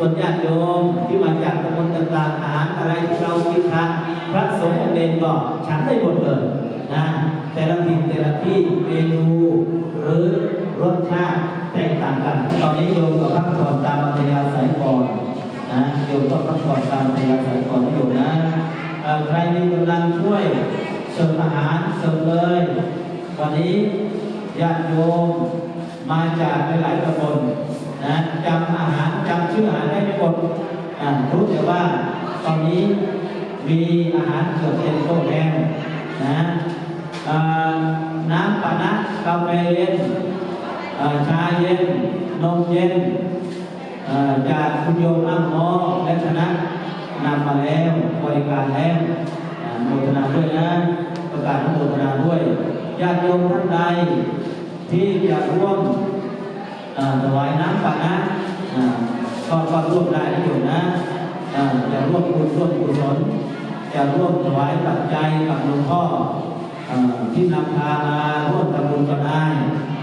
ส่วนญาติโยมที่มาจากตำบลต่างๆอาหารอะไรที่เรากินทานพระสงฆ์องค์เดนก็ฉันได้หมดเลยนะแต่ละถิ่นแต่ละที่เมนูหรือรสชาติแตกต่างกันตอนนี้โยมก็พักผ่อนตามอัธยาศัยก่อนนะโยมก็พักผ่อนตามอัธยาศัยก่อนนะโยมนะใครมีกำลังช่วยเสร์ฟอาหารเสร์ฟเลยวันนี้ญาติโยมมาจากหลายๆตำบล นะจำอาหารจำชื่ออาหารได้ไม่หมดรู้แต่ว่าตอนนี้มีอาหารเกือบเต็มโต๊ะแล้วนะน้ำปานะกาแฟเย็นชาเย็น นมเย็นจากคุณโยมอ้ำน้อและคณะนำมาแล้วบริการแล้วโมทนาด้วยนะ ประกาศโมทนาด้วยญาติโยมท่านใดที่จะร่วมถวายน้ำปานะก็ก็ร่วมได้นะโยมนะจะร่วมบุญร่วมกุศลจะร่วมถวายปัจจัยกับหลวงพ่อที่นำพามาร่วมทำบุญก็ได้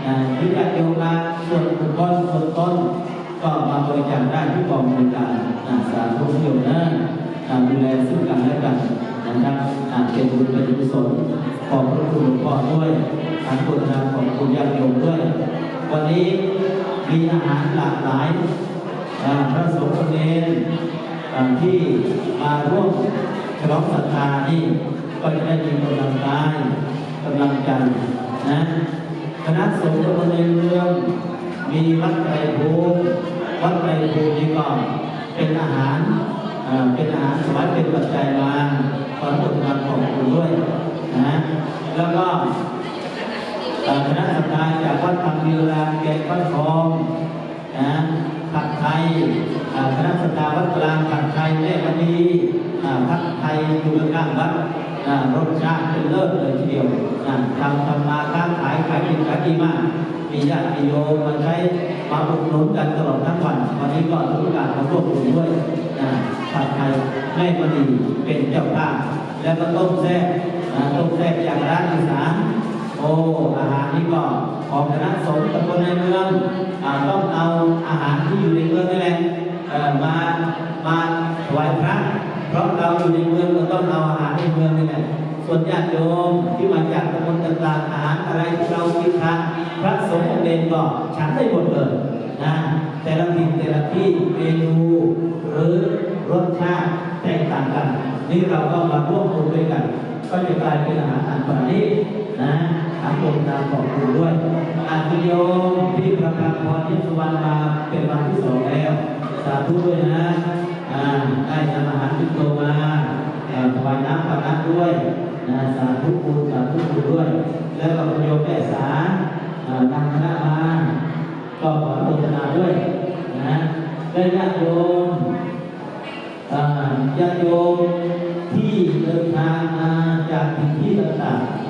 อ่าหรือญาติโยมมาส่วนบุคคลส่วนต้น ก็มาบริจาคได้ที่กองบริการสาธุโยมนะอ่าดูแลซึ่งกันและกันนะครับเป็นบุญเป็นกุศลขอบพระคุณหลวงพ่อด้วยทางโฆษณาของคุณญาติโยมด้วย วันนี้ มีอาหารหลากหลายพระสงฆ์เนรที่มาร่วมฉลองศรัทธานี่ก็จะได้มีกำลังกายกำลังใจนะคณะสงฆ์ตำบลในเมือง มีวัดไตรภูมิวัดไตรภูมินี่ก็เป็นอาหารเป็นอาหารสมัยเป็นปัจจัยมาขอบุญมาของคุณด้วยนะแล้วก็ คณะสัตยาจากวัดธรรมวิรามแกงวัดทองนะผัดไทยอ่าคณะสัตยาวัดกลางผัดไทยแม่กดีผัดไทยอยู่ข้างวัดรสชาติเป็นเลิศเลยทีเดียวทำทำมาค้าขายขายกินขายดีมากมีญาติโยมมาใช้มาอุดหนุนกันตลอดทั้งวัน วันนี้ก็ถือโอกาสมาร่วมบุญด้วยนะผัดไทยแม่มณีเป็นเจ้าภาพแล้วก็ต้มแซ่บนะต้มแซ่บจากร้านอีสาน โอ้อาหารนี่ก็ของคณะสงฆ์ตำบลในเมืองต้องเอาอาหารที่อยู่ในเมืองนี่แหละมามาถวายพระเพราะเราอยู่ในเมืองเราต้องเอาอาหารในเมืองนี่แหละส่วนญาติโยมที่มาจากตำบลต่างๆอาหารอะไรที่เรากินทานพระสงฆ์องค์เดนก็ฉันได้หมดเลยนะแต่ละถิ่นแต่ละที่เมนูหรือรสชาติแตกต่างกัน นี่เราก็มาร่วมบุญด้วยกัน ก็จะกลายเป็นอาหารอันประณีตนะอาบุญตามขอบคุณด้วยอาจโยมพี่ประกาศพรที่สุวรรณมาเป็นวันที่สองแล้ว สาธุด้วยนะอ่าได้นำอาหารที่โตมาถวายน้ำปานัด้วยนะสาธุคุณสาธุคุณด้วย แล้วก็คุโยมแม่สาเอ่อนะมาก็ขออนุโมทนาด้วยนะและญาติโยมเอ่อ ญาติโยมที่เดินทางมาจากที่ที่ต่างๆ